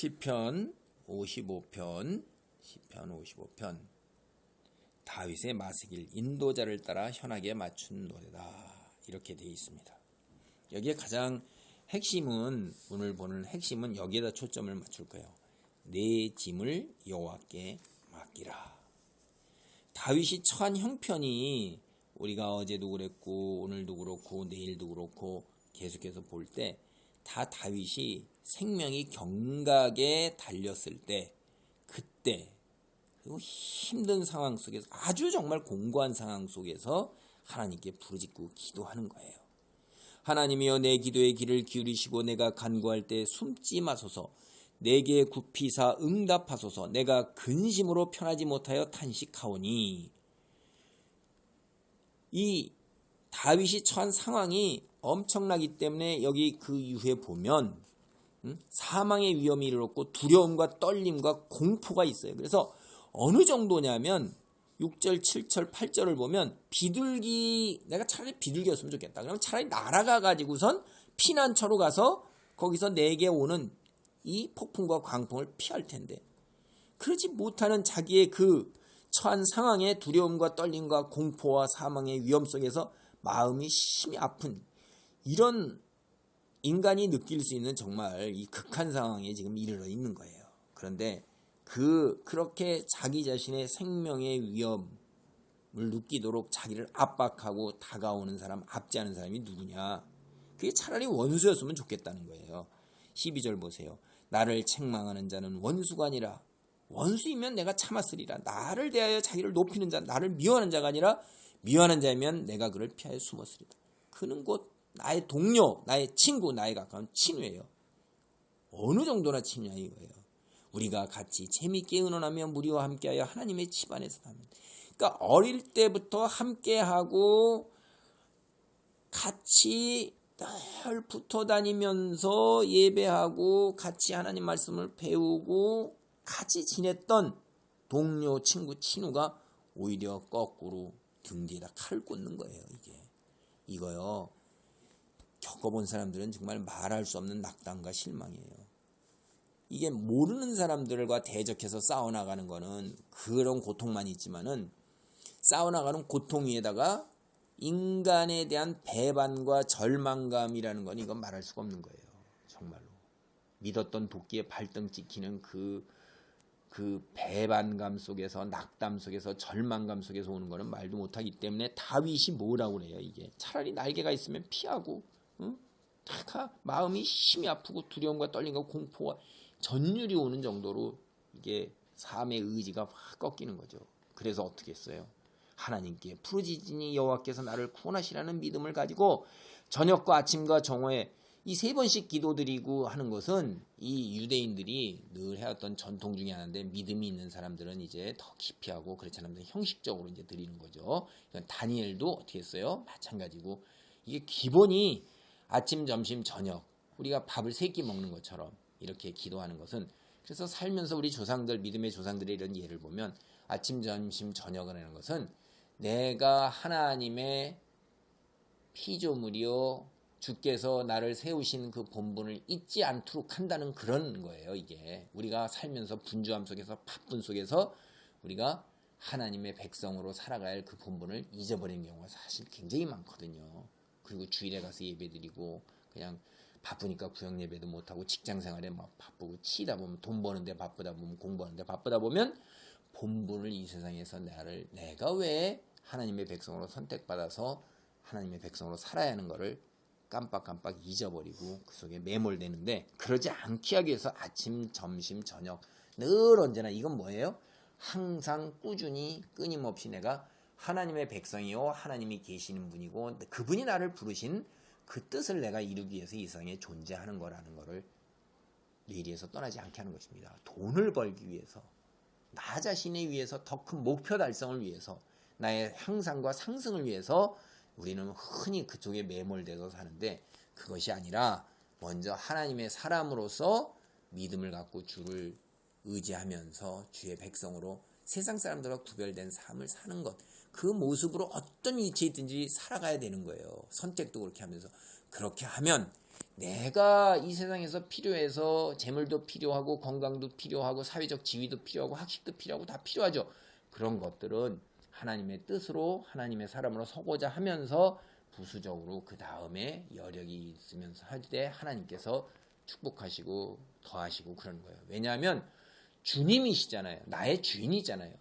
시편 55편 시편 55편 다윗의 마스길 인도자를 따라 현하게 맞춘 노래다 이렇게 되어 있습니다. 여기에 가장 핵심은 오늘 보는 핵심은 여기에다 초점을 맞출 거예요. 내 짐을 여호와께 맡기라. 다윗이 처한 형편이 우리가 어제도 그랬고 오늘도 그렇고 내일도 그렇고 계속해서 볼 때 다 다윗이 생명이 경각에 달렸을 때 그때 그리고 힘든 상황 속에서 아주 정말 공고한 상황 속에서 하나님께 부르짖고 기도하는 거예요. 하나님이여 내 기도의 귀를 기울이시고 내가 간구할 때 숨지 마소서. 내게 굽히사 응답하소서. 내가 근심으로 편하지 못하여 탄식하오니. 이 다윗이 처한 상황이 엄청나기 때문에 여기 그 이후에 보면 사망의 위험이 이르렀고 두려움과 떨림과 공포가 있어요. 그래서 어느 정도냐면 6절, 7절, 8절을 보면 비둘기 내가 차라리 비둘기였으면 좋겠다. 그러면 차라리 날아가 가지고선 피난처로 가서 거기서 내게 오는 이 폭풍과 광풍을 피할 텐데 그러지 못하는 자기의 그 처한 상황의 두려움과 떨림과 공포와 사망의 위험 속에서 마음이 심히 아픈 이런 인간이 느낄 수 있는 정말 이 극한 상황에 지금 이르러 있는 거예요. 그런데 그 그렇게 자기 자신의 생명의 위험을 느끼도록 자기를 압박하고 다가오는 사람, 압제하는 사람이 누구냐? 그게 차라리 원수였으면 좋겠다는 거예요. 12절 보세요. 나를 책망하는 자는 원수가 아니라 원수이면 내가 참았으리라. 나를 대하여 자기를 높이는 자, 나를 미워하는 자가 아니라 미워하는 자면 내가 그를 피하여 숨었으리라. 그는 곧 나의 동료, 나의 친구, 나의 가까운 친구예요. 어느 정도나 친냐 이거예요. 우리가 같이 재밌게 의논하며 무리와 함께하여 하나님의 집안에서 사는. 그러니까 어릴 때부터 함께하고 같이 늘 붙어 다니면서 예배하고 같이 하나님 말씀을 배우고 같이 지냈던 동료, 친구, 친구가 오히려 거꾸로 등 뒤에다 칼을 꽂는 거예요, 이게. 이거요. 겪어본 사람들은 정말 말할 수 없는 낙담과 실망이에요. 이게 모르는 사람들과 대적해서 싸워나가는 거는 그런 고통만 있지만은 싸워나가는 고통 위에다가 인간에 대한 배반과 절망감이라는 건 이건 말할 수가 없는 거예요. 정말로. 믿었던 도끼에 발등 찍히는 그, 그 배반감 속에서, 낙담 속에서, 절망감 속에서 오는 거는 말도 못하기 때문에 다윗이 뭐라고 그래요, 이게. 차라리 날개가 있으면 피하고, 응? 다 마음이 심히 아프고 두려움과 떨림과 공포와 전율이 오는 정도로 이게 삶의 의지가 확 꺾이는 거죠. 그래서 어떻게 했어요? 하나님께 부르짖으니 여호와께서 나를 구원하시라는 믿음을 가지고 저녁과 아침과 정오에 이 세 번씩 기도드리고 하는 것은 이 유대인들이 늘 해왔던 전통 중에 하나인데 믿음이 있는 사람들은 이제 더 깊이 하고 그렇지 않으면 형식적으로 이제 드리는 거죠. 그러니까 다니엘도 어떻게 했어요? 마찬가지고 이게 기본이 아침, 점심, 저녁 우리가 밥을 세 끼 먹는 것처럼 이렇게 기도하는 것은 그래서 살면서 우리 조상들 믿음의 조상들의 이런 예를 보면 아침, 점심, 저녁을 하는 것은 내가 하나님의 피조물이요 주께서 나를 세우신 그 본분을 잊지 않도록 한다는 그런 거예요. 이게 우리가 살면서 분주함 속에서 바쁜 속에서 우리가 하나님의 백성으로 할그 본분을 잊어버리는 경우가 사실 굉장히 많거든요. 그리고 주일에 가서 예배드리고 그냥 바쁘니까 구역 예배도 못하고 직장 생활에 막 바쁘고 치다 보면 돈 버는데 바쁘다 보면 공부하는데 바쁘다 보면 본분을 이 세상에서 나를 내가 왜 하나님의 백성으로 선택받아서 하나님의 백성으로 살아야 하는 것을 깜빡깜빡 잊어버리고 그 속에 매몰되는데 그러지 않게 하기 위해서 아침, 점심, 저녁 늘 언제나 이건 뭐예요? 항상 꾸준히 끊임없이 내가 하나님의 백성이요 하나님이 계시는 분이고 그분이 나를 부르신 그 뜻을 내가 이루기 위해서 이 세상에 존재하는 거라는 것을 뇌리에서 떠나지 않게 하는 것입니다. 돈을 벌기 위해서 나 자신에 위해서 더 큰 목표 달성을 위해서 나의 향상과 상승을 위해서 우리는 흔히 그쪽에 매몰돼서 사는데 그것이 아니라 먼저 하나님의 사람으로서 믿음을 갖고 주를 의지하면서 주의 백성으로 세상 사람들과 구별된 삶을 사는 것. 그 모습으로 어떤 위치에 있든지 살아가야 되는 거예요. 선택도 그렇게 하면서. 그렇게 하면 내가 이 세상에서 필요해서 재물도 필요하고 건강도 필요하고 사회적 지위도 필요하고 학식도 필요하고 다 필요하죠. 그런 것들은 하나님의 뜻으로 하나님의 사람으로 서고자 하면서 부수적으로 그 다음에 여력이 있으면서 할 때 하나님께서 축복하시고 더하시고 그러는 거예요. 왜냐하면 주님이시잖아요. 나의 주인이잖아요.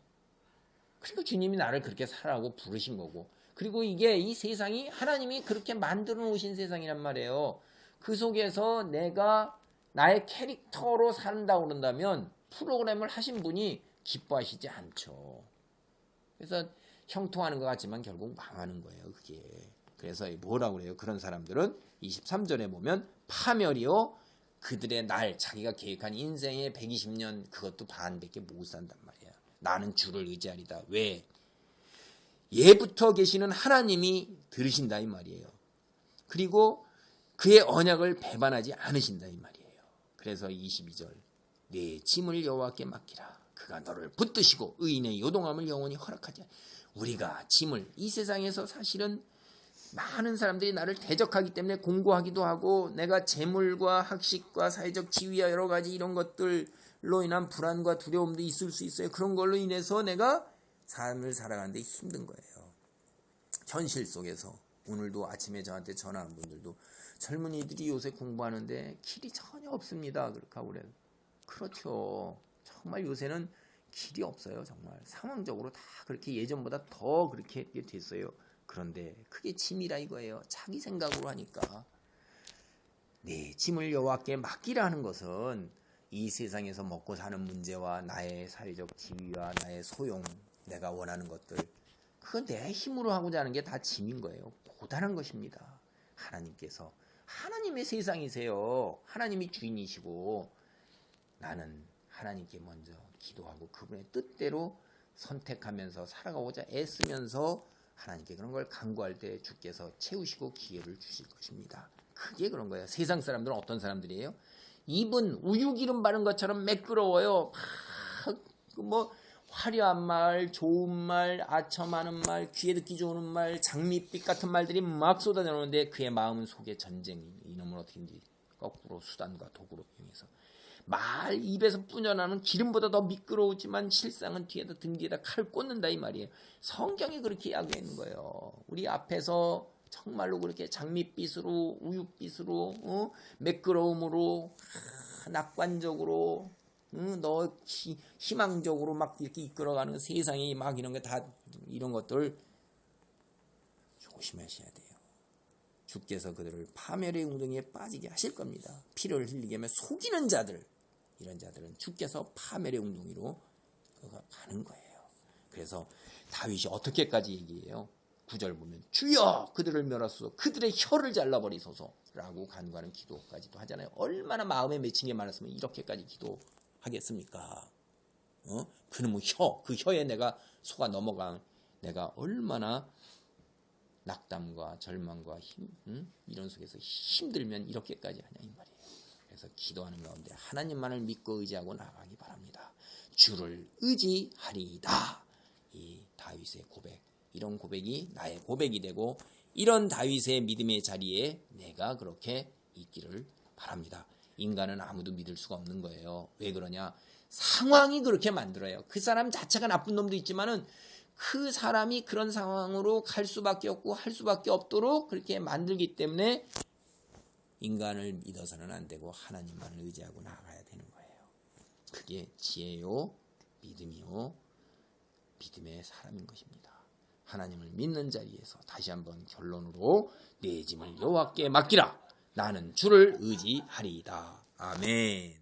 그리고 주님이 나를 그렇게 살아고 부르신 거고 그리고 이게 이 세상이 하나님이 그렇게 만들어 놓으신 세상이란 말이에요. 그 속에서 내가 나의 캐릭터로 산다고 그런다면 프로그램을 하신 분이 기뻐하시지 않죠. 그래서 형통하는 것 같지만 결국 망하는 거예요. 그게. 그래서 뭐라고 그래요? 그런 사람들은 23절에 보면 파멸이요. 그들의 날, 자기가 계획한 인생의 120년 그것도 반밖에 못 산단 말이야. 나는 주를 의지하리다. 왜? 예부터 계시는 하나님이 들으신다 이 말이에요. 그리고 그의 언약을 배반하지 않으신다 이 말이에요. 그래서 22절 내 짐을 여호와께 맡기라. 그가 너를 붙드시고 의인의 요동함을 영원히 허락하지. 우리가 짐을 이 세상에서 사실은 많은 사람들이 나를 대적하기 때문에 공고하기도 하고 내가 재물과 학식과 사회적 지위와 여러 가지 이런 것들 로 인한 불안과 두려움도 있을 수 있어요. 그런 걸로 인해서 내가 삶을 살아가는데 힘든 거예요. 현실 속에서 오늘도 아침에 저한테 전화한 분들도 젊은이들이 요새 공부하는데 길이 전혀 없습니다. 그렇게 하고 그래요. 그렇죠. 정말 요새는 길이 없어요. 정말 상황적으로 다 그렇게 예전보다 더 그렇게 됐어요. 그런데 그게 짐이라 이거예요. 자기 생각으로 하니까 내 짐을 여호와께 맡기라는 것은 이 세상에서 먹고 사는 문제와 나의 사회적 지위와 나의 소용, 내가 원하는 것들 그건 내 힘으로 하고자 하는 게 다 짐인 거예요. 고단한 것입니다. 하나님께서 하나님의 세상이세요. 하나님이 주인이시고 나는 하나님께 먼저 기도하고 그분의 뜻대로 선택하면서 살아가고자 애쓰면서 하나님께 그런 걸 간구할 때 주께서 채우시고 기회를 주실 것입니다. 그게 그런 거예요. 세상 사람들은 어떤 사람들이에요? 입은 우유 기름 바른 것처럼 매끄러워요. 뭐 화려한 말, 좋은 말, 아첨하는 말, 귀에 듣기 좋은 말, 장밋빛 같은 말들이 막 쏟아져 나오는데 그의 마음은 속에 전쟁이 이놈을 어떻게든지 거꾸로 수단과 도구로 이용해서 말 입에서 뿌려나는 기름보다 더 미끄러우지만 실상은 뒤에다 등 뒤에다 칼을 꽂는다 이 말이에요. 성경이 그렇게 이야기하고 있는 거예요. 우리 앞에서 정말로 그렇게 장밋빛으로 우윳빛으로 어? 매끄러움으로 아, 낙관적으로 응? 너 희, 희망적으로 막 이렇게 이끌어가는 세상이 막 이런 게 다 이런 것들 조심하셔야 돼요. 주께서 그들을 파멸의 웅덩이에 빠지게 하실 겁니다. 피를 흘리게 하면 속이는 자들 이런 자들은 주께서 파멸의 웅덩이로 가는 거예요. 그래서 다윗이 어떻게까지 얘기해요? 구절 보면 주여 그들을 멸하소서 그들의 혀를 잘라버리소서라고 간구하는 기도까지도 하잖아요. 얼마나 마음에 맺힌 게 많았으면 이렇게까지 기도하겠습니까? 어? 그놈의 혀, 그 혀에 내가 속아 넘어간 내가 얼마나 낙담과 절망과 힘, 응? 이런 속에서 힘들면 이렇게까지 하냐 이 말이에요. 그래서 기도하는 가운데 하나님만을 믿고 의지하고 나가기 바랍니다. 주를 의지하리이다. 이 다윗의 고백, 이런 고백이 나의 고백이 되고 이런 다윗의 믿음의 자리에 내가 그렇게 있기를 바랍니다. 인간은 아무도 믿을 수가 없는 거예요. 왜 그러냐? 상황이 그렇게 만들어요. 그 사람 자체가 나쁜 놈도 있지만은 그 사람이 그런 상황으로 갈 수밖에 없고 할 수밖에 없도록 그렇게 만들기 때문에 인간을 믿어서는 안 되고 하나님만을 의지하고 나가야 되는 거예요. 그게 지혜요, 믿음이요, 믿음의 사람인 것입니다. 하나님을 믿는 자리에서 다시 한번 결론으로 내 짐을 여호와께 맡기라. 나는 주를 의지하리이다. 아멘.